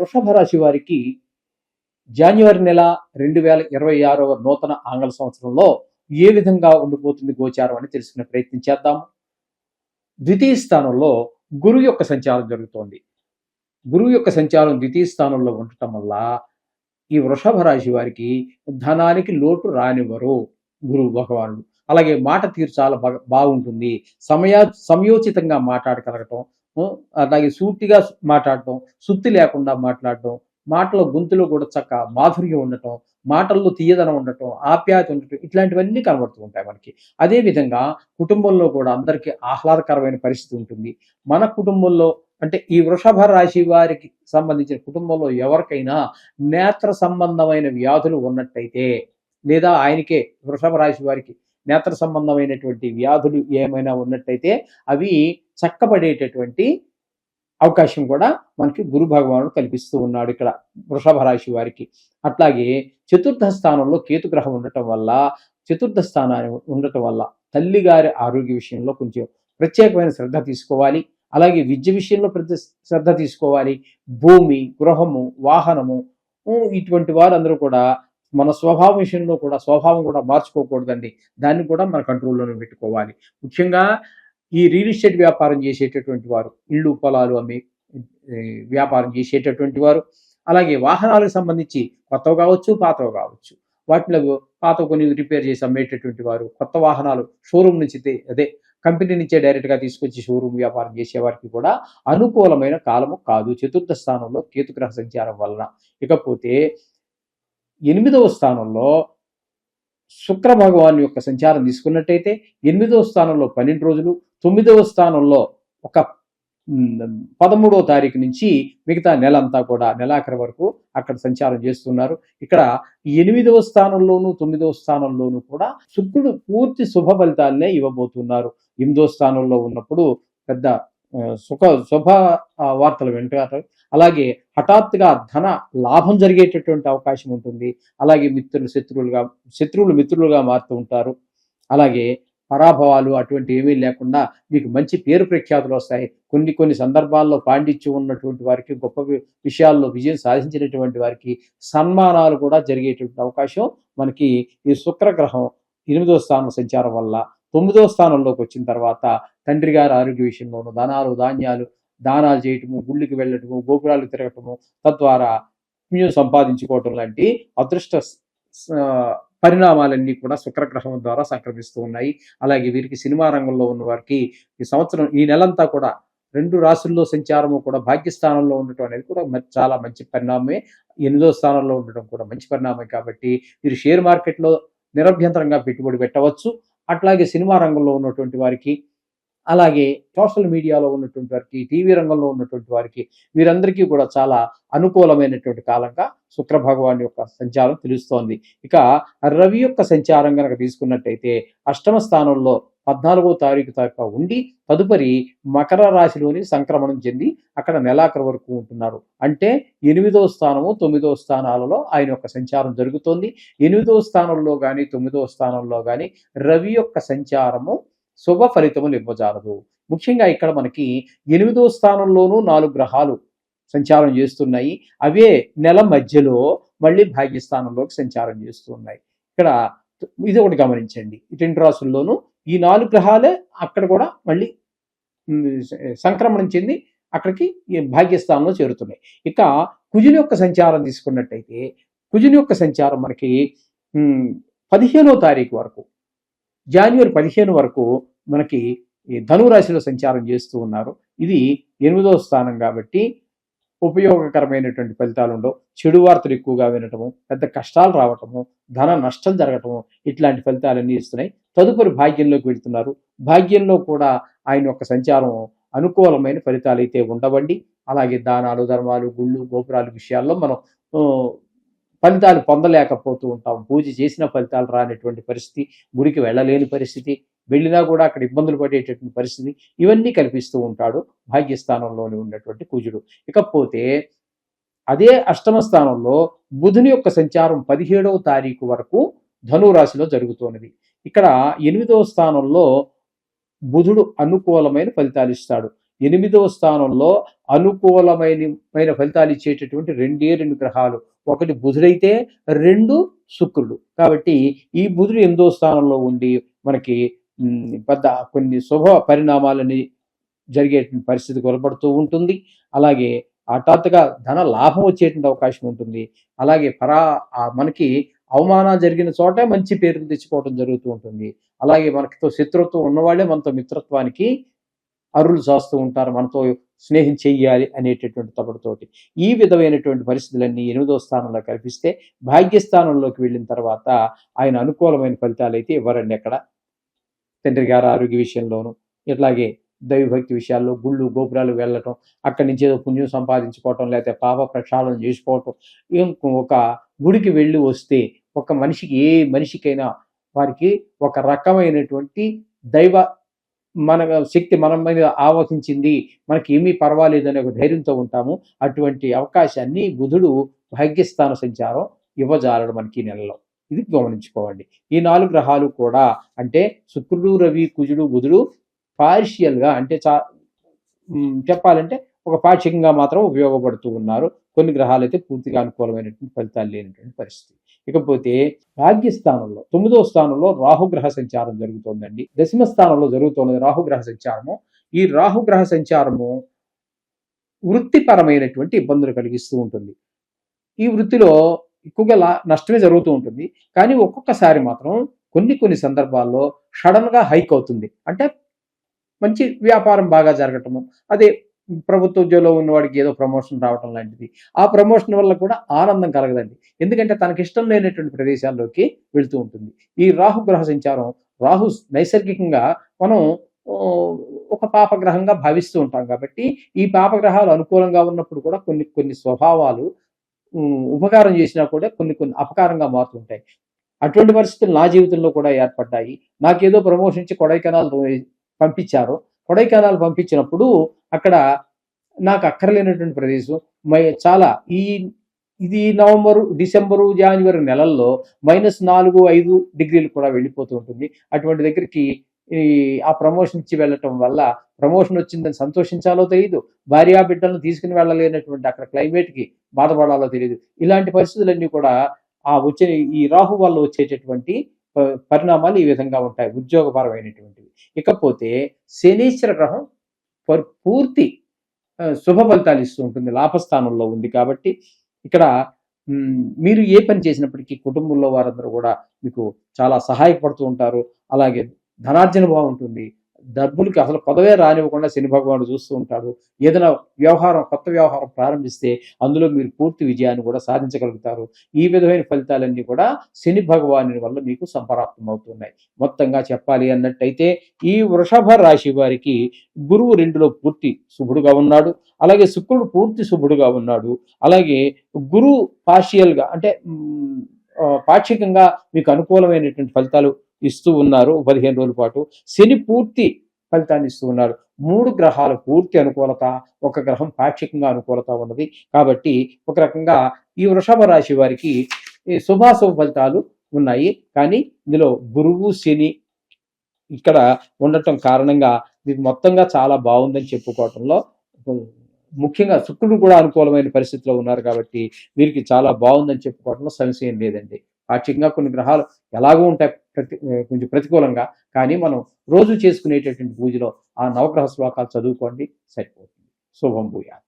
వృషభ రాశి వారికి జాన్యువరి నెల రెండు వేల ఇరవై ఆరవ నూతన ఆంగ్ల సంవత్సరంలో ఏ విధంగా ఉండిపోతుంది గోచారం అని తెలుసుకునే ప్రయత్నం చేద్దాం. ద్వితీయ స్థానంలో గురువు యొక్క సంచారం జరుగుతోంది. గురువు యొక్క సంచారం ద్వితీయ స్థానంలో ఉండటం వల్ల ఈ వృషభ రాశి వారికి ధనానికి లోటు రానివ్వరు గురువు భగవానుడు. అలాగే మాట తీరు చాలా బాగుంటుంది. సమయా సమయోచితంగా మాట్లాడగలగటం అలాగే సూటిగా మాట్లాడటం సుత్తి లేకుండా మాట్లాడటం మాటల గొంతులో కూడా చక్క మాధుర్యం ఉండటం మాటల్లో తీయదనం ఉండటం ఆప్యాయత ఉండటం ఇట్లాంటివన్నీ కనబడుతూ ఉంటాయి మనకి. అదే విధంగా కుటుంబంలో కూడా అందరికీ ఆహ్లాదకరమైన పరిస్థితి ఉంటుంది. మన కుటుంబంలో అంటే ఈ వృషభ రాశి వారికి సంబంధించిన కుటుంబంలో ఎవరికైనా నేత్ర సంబంధమైన వ్యాధులు ఉన్నట్టయితే లేదా ఆయనకే వృషభ రాశి వారికి నేత్ర సంబంధమైనటువంటి వ్యాధులు ఏమైనా ఉన్నట్టయితే అవి చక్కబడేటటువంటి అవకాశం కూడా మనకి గురు భగవానుడు కల్పిస్తూ ఉన్నాడు ఇక్కడ వృషభ రాశి వారికి. అట్లాగే చతుర్థ స్థానంలో కేతు గ్రహం ఉండటం వల్ల చతుర్థ స్థానాన్ని ఉండటం వల్ల తల్లిగారి ఆరోగ్య విషయంలో కొంచెం ప్రత్యేకమైన శ్రద్ధ తీసుకోవాలి. అలాగే విద్య విషయంలో ప్రతి శ్రద్ధ తీసుకోవాలి. భూమి గృహము వాహనము ఇటువంటి వారందరూ కూడా మన స్వభావం విషయంలో కూడా స్వభావం కూడా మార్చుకోకూడదండి. దాన్ని కూడా మన కంట్రోల్లోనే పెట్టుకోవాలి. ముఖ్యంగా ఈ రియల్ ఎస్టేట్ వ్యాపారం చేసేటటువంటి వారు ఇళ్ళు పొలాలు అమ్మి వ్యాపారం చేసేటటువంటి వారు అలాగే వాహనాలకు సంబంధించి కొత్తవి కావచ్చు పాతవి కావచ్చు. వాటిలో పాత కొన్ని రిపేర్ చేసి అమ్మేటటువంటి వారు కొత్త వాహనాలు షోరూమ్ నుంచి అదే కంపెనీ నుంచే డైరెక్ట్గా తీసుకొచ్చి షోరూమ్ వ్యాపారం చేసేవారికి కూడా అనుకూలమైన కాలము కాదు. చతుర్థ స్థానంలో కేతుగ్రహ సంచారం వలన. ఇకపోతే ఎనిమిదవ స్థానంలో శుక్ర భగవాన్ యొక్క సంచారం తీసుకున్నట్టయితే ఎనిమిదవ స్థానంలో పన్నెండు రోజులు తొమ్మిదవ స్థానంలో ఒక పదమూడవ తారీఖు నుంచి మిగతా నెల అంతా కూడా నెలాఖరి వరకు అక్కడ సంచారం చేస్తున్నారు. ఇక్కడ ఎనిమిదవ స్థానంలోనూ తొమ్మిదవ స్థానంలోనూ కూడా శుక్రుడు పూర్తి శుభ ఫలితాలనే ఇవ్వబోతున్నారు. ఎనిమిదవ స్థానంలో ఉన్నప్పుడు పెద్ద సుఖ శుభ వార్తలు వింటారు అలాగే హఠాత్తుగా ధన లాభం జరిగేటటువంటి అవకాశం ఉంటుంది. అలాగే మిత్రులు శత్రువులుగా శత్రువులు మిత్రులుగా మారుతూ ఉంటారు. అలాగే పరాభవాలు అటువంటి ఏమీ లేకుండా మీకు మంచి పేరు ప్రఖ్యాతులు వస్తాయి. కొన్ని కొన్ని సందర్భాల్లో పాండిత్యం ఉన్నటువంటి వారికి గొప్ప విషయాల్లో విజయం సాధించినటువంటి వారికి సన్మానాలు కూడా జరిగేటువంటి అవకాశం మనకి ఈ శుక్రగ్రహం ఎనిమిదో స్థానం సంచారం వల్ల తొమ్మిదో స్థానంలోకి వచ్చిన తర్వాత తండ్రి గారి ఆరోగ్య విషయంలోనూ ధనాలు ధాన్యాలు దానాలు చేయటము గుళ్ళకి వెళ్ళటము గోపురాలు తిరగటము తద్వారా పుణ్యం సంపాదించుకోవటం లాంటి అదృష్ట పరిణామాలన్నీ కూడా శుక్రగ్రహం ద్వారా సంక్రమిస్తూ ఉన్నాయి. అలాగే వీరికి సినిమా రంగంలో ఉన్న వారికి ఈ సంవత్సరం ఈ నెలంతా కూడా రెండు రాశుల్లో సంచారము కూడా భాగ్యస్థానంలో ఉండటం అనేది కూడా చాలా మంచి పరిణామమే. ఎనిమిదో స్థానంలో ఉండటం కూడా మంచి పరిణామం కాబట్టి మీరు షేర్ మార్కెట్లో నిరభ్యంతరంగా పెట్టుబడి పెట్టవచ్చు. అట్లాగే సినిమా రంగంలో ఉన్నటువంటి వారికి అలాగే సోషల్ మీడియాలో ఉన్నటువంటి వారికి టీవీ రంగంలో ఉన్నటువంటి వారికి వీరందరికీ కూడా చాలా అనుకూలమైనటువంటి కాలంగా శుక్ర భగవాన్ యొక్క సంచారం తెలుస్తోంది. ఇక రవి యొక్క సంచారం కనుక తీసుకున్నట్టయితే అష్టమ స్థానంలో పద్నాలుగో తారీఖు దాకా ఉండి తదుపరి మకర రాశిలోని సంక్రమణం చెంది అక్కడ నెలాఖరు వరకు ఉంటున్నారు. అంటే ఎనిమిదో స్థానము తొమ్మిదో స్థానాలలో ఆయన యొక్క సంచారం జరుగుతోంది. ఎనిమిదో స్థానంలో కానీ తొమ్మిదో స్థానంలో కానీ రవి యొక్క సంచారము శుభ ఫలితములు ఇవ్వజాలదు ముఖ్యంగా ఇక్కడ మనకి ఎనిమిదో స్థానంలోనూ నాలుగు గ్రహాలు సంచారం చేస్తున్నాయి. అవే నెల మధ్యలో మళ్ళీ భాగ్యస్థానంలోకి సంచారం చేస్తున్నాయి. ఇక్కడ ఇది ఒకటి గమనించండి. ఇటు రాసుల్లోనూ ఈ నాలుగు గ్రహాలే అక్కడ కూడా మళ్ళీ సంక్రమణం చెంది అక్కడికి భాగ్యస్థానంలో చేరుతున్నాయి. ఇక కుజుని యొక్క సంచారం తీసుకున్నట్టయితే కుజుని యొక్క సంచారం మనకి పదిహేనో తారీఖు వరకు జనవరి పదిహేను వరకు మనకి ఈ ధనురాశిలో సంచారం చేస్తూ ఉన్నారు. ఇది ఎనిమిదో స్థానం కాబట్టి ఉపయోగకరమైనటువంటి ఫలితాలు ఉండవు. చెడు వార్తలు ఎక్కువగా వినటము పెద్ద కష్టాలు రావటము ధన నష్టం జరగటము ఇట్లాంటి ఫలితాలన్నీ ఇస్తున్నాయి. తదుపరి భాగ్యంలోకి వెళ్తున్నారు. భాగ్యంలో కూడా ఆయన యొక్క సంచారం అనుకూలమైన ఫలితాలు అయితే ఉండవండి. అలాగే దానాలు ధర్మాలు గుళ్ళు గోపురాలు విషయాల్లో మనం ఫలితాలు పొందలేకపోతూ ఉంటాం. పూజ చేసిన ఫలితాలు రానటువంటి పరిస్థితి గుడికి వెళ్ళలేని పరిస్థితి వెళ్ళినా కూడా అక్కడ ఇబ్బందులు పడేటటువంటి పరిస్థితి ఇవన్నీ కల్పిస్తూ ఉంటాడు భాగ్యస్థానంలోని ఉన్నటువంటి కుజుడు ఇకపోతే అదే అష్టమ స్థానంలో బుధుని యొక్క సంచారం పదిహేడవ తారీఖు వరకు ధనురాశిలో జరుగుతున్నది. ఇక్కడ ఎనిమిదవ స్థానంలో బుధుడు అనుకూలమైన ఫలితాలు ఇస్తాడు. ఎనిమిదవ స్థానంలో అనుకూలమైన ఫలితాలు ఇచ్చేటటువంటి రెండే రెండు గ్రహాలు. ఒకటి బుధుడైతే రెండు శుక్రుడు. కాబట్టి ఈ బుధుడు ఎనిమిదవ స్థానంలో ఉండి మనకి పెద్ద కొన్ని శుభ పరిణామాలని జరిగే పరిస్థితి కొలబడుతూ ఉంటుంది. అలాగే హఠాత్తుగా ధన లాభం వచ్చేటువంటి అవకాశం ఉంటుంది. అలాగే పరా మనకి అవమానాలు జరిగిన చోట మంచి పేరులు తెచ్చుకోవడం జరుగుతూ ఉంటుంది. అలాగే మనకితో శత్రుత్వం ఉన్నవాళ్ళే మనతో మిత్రత్వానికి అరులు చేస్తూ ఉంటారు. మనతో స్నేహం చెయ్యాలి అనేటటువంటి తపడతోటి ఈ విధమైనటువంటి పరిస్థితులన్నీ ఎనిమిదో స్థానంలో కల్పిస్తే భాగ్యస్థానంలోకి వెళ్ళిన తర్వాత ఆయన అనుకూలమైన ఫలితాలు అయితే ఇవ్వరండి ఎక్కడ తండ్రి గారు ఆరోగ్య విషయంలోనూ ఇట్లాగే దైవభక్తి విషయాల్లో గుళ్ళు గోపురాలు వెళ్ళటం అక్కడి నుంచి ఏదో పుణ్యం సంపాదించుకోవటం లేకపోతే పాప ప్రక్షాళన చేసుకోవటం ఇంకో ఒక గుడికి వెళ్ళి వస్తే ఒక మనిషికి ఏ మనిషికైనా వారికి ఒక రకమైనటువంటి దైవ మన శక్తి మన మీద ఆవహించింది మనకి ఏమీ పర్వాలేదు అనే ఒక ధైర్యంతో ఉంటాము. అటువంటి అవకాశాన్ని బుధుడు భాగ్యస్థాన సంచారం ఇవ్వజాలడు మనకి ఈ నెలలో. ఇది గమనించుకోవండి ఈ నాలుగు గ్రహాలు కూడా అంటే శుక్రుడు రవి కుజుడు బుధుడు పార్షియల్గా అంటే చా చెప్పాలంటే ఒక పాక్షికంగా మాత్రం ఉపయోగపడుతూ ఉన్నారు. కొన్ని గ్రహాలు అయితే పూర్తిగా అనుకూలమైనటువంటి ఫలితాలు లేనటువంటి పరిస్థితి. ఇకపోతే భాగ్యస్థానంలో తొమ్మిదో స్థానంలో రాహుగ్రహ సంచారం జరుగుతోందండి. దశమ స్థానంలో జరుగుతున్నది రాహుగ్రహ సంచారము. ఈ రాహుగ్రహ సంచారము వృత్తిపరమైనటువంటి ఇబ్బందులు కలిగిస్తూ ఉంటుంది. ఈ వృత్తిలో ఎక్కువగా నష్టమే జరుగుతూ ఉంటుంది. కానీ ఒక్కొక్కసారి మాత్రం కొన్ని కొన్ని సందర్భాల్లో సడన్గా హైక్ అవుతుంది. అంటే మంచి వ్యాపారం బాగా జరగటము అదే ప్రభుత్వ ఉద్యోగంలో ఉన్నవాడికి ఏదో ప్రమోషన్ రావటం లాంటిది. ఆ ప్రమోషన్ వల్ల కూడా ఆనందం కలగదండి. ఎందుకంటే తనకి ఇష్టం లేనటువంటి ప్రదేశాల్లోకి వెళుతూ ఉంటుంది. ఈ రాహు గ్రహ సంచారం రాహు నైసర్గికంగా మనం ఒక పాపగ్రహంగా భావిస్తూ ఉంటాం కాబట్టి ఈ పాపగ్రహాలు అనుకూలంగా ఉన్నప్పుడు కూడా కొన్ని కొన్ని స్వభావాలు ఉపకారం చేసినా కూడా కొన్ని కొన్ని అపకారంగా మారుతుంటాయి. అటువంటి పరిస్థితులు నా జీవితంలో కూడా ఏర్పడ్డాయి. నాకేదో ప్రమోషన్ ఇచ్చి కొడైకెనాల్ పంపించారు. కొడైకెనాల్ పంపించినప్పుడు అక్కడ నాకు అక్కర్లేనటువంటి ప్రదేశం. మై చాలా ఈ ఇది నవంబరు డిసెంబరు జనవరి నెలల్లో మైనస్ నాలుగు ఐదు డిగ్రీలు కూడా వెళ్ళిపోతూ ఉంటుంది. అటువంటి దగ్గరికి ఈ ఆ ప్రమోషన్ ఇచ్చి వెళ్ళటం వల్ల ప్రమోషన్ వచ్చిందని సంతోషించాలో తెలియదు భార్యా బిడ్డలను తీసుకుని వెళ్ళలేనటువంటి అక్కడ క్లైమేట్కి బాధపడాలో తెలియదు ఇలాంటి పరిస్థితులన్నీ కూడా ఆ వచ్చే ఈ రాహు వల్ల వచ్చేటటువంటి పరిణామాలు ఈ విధంగా ఉంటాయి ఉద్యోగపరమైనటువంటివి. ఇకపోతే శనీశ్వర గ్రహం పర్- పూర్తి శుభ ఫలితాలు ఇస్తూ ఉంటుంది లాభస్థానంలో ఉంది కాబట్టి ఇక్కడ మీరు ఏ పని చేసినప్పటికీ కుటుంబంలో వారందరూ కూడా మీకు చాలా సహాయపడుతూ ఉంటారు అలాగే ధనార్జన బాగుంటుంది డబ్బులకి అసలు పదవే రానివ్వకుండా శని భగవానుడు చూస్తూ ఉంటాడు. ఏదైనా వ్యవహారం కొత్త వ్యవహారం ప్రారంభిస్తే అందులో మీరు పూర్తి విజయాన్ని కూడా సాధించగలుగుతారు. ఈ విధమైన ఫలితాలన్నీ కూడా శని భగవాను వల్ల మీకు సంపరాప్తమవుతున్నాయి. మొత్తంగా చెప్పాలి అన్నట్టయితే ఈ వృషభ రాశి వారికి గురువు రెండులో పూర్తి శుభుడుగా ఉన్నాడు. అలాగే శుక్రుడు పూర్తి శుభుడుగా ఉన్నాడు. అలాగే గురు పార్షియల్గా అంటే పాక్షికంగా మీకు అనుకూలమైనటువంటి ఫలితాలు ఇస్తూ ఉన్నారు. పదిహేను రోజుల పాటు శని పూర్తి ఫలితాన్ని ఇస్తూ ఉన్నారు. మూడు గ్రహాల పూర్తి అనుకూలత ఒక గ్రహం పాక్షికంగా అనుకూలత ఉన్నది. కాబట్టి ఒక రకంగా ఈ వృషభ రాశి వారికి ఈ శుభాశుభ ఫలితాలు ఉన్నాయి. కానీ ఇందులో గురువు శని ఇక్కడ ఉండటం కారణంగా మీకు మొత్తంగా చాలా బాగుందని చెప్పుకోవటంలో ముఖ్యంగా శుక్రుడు కూడా అనుకూలమైన పరిస్థితిలో ఉన్నారు కాబట్టి వీరికి చాలా బాగుందని చెప్పుకోవటంలో సంశయం లేదండి. పాక్షికంగా కొన్ని గ్రహాలు ఎలాగూ ఉంటాయి ప్రతి కొంచెం ప్రతికూలంగా. కానీ మనం రోజు చేసుకునేటటువంటి పూజలో ఆ నవగ్రహ శ్లోకాలు చదువుకోండి సరిపోతుంది. శుభం భూయాలు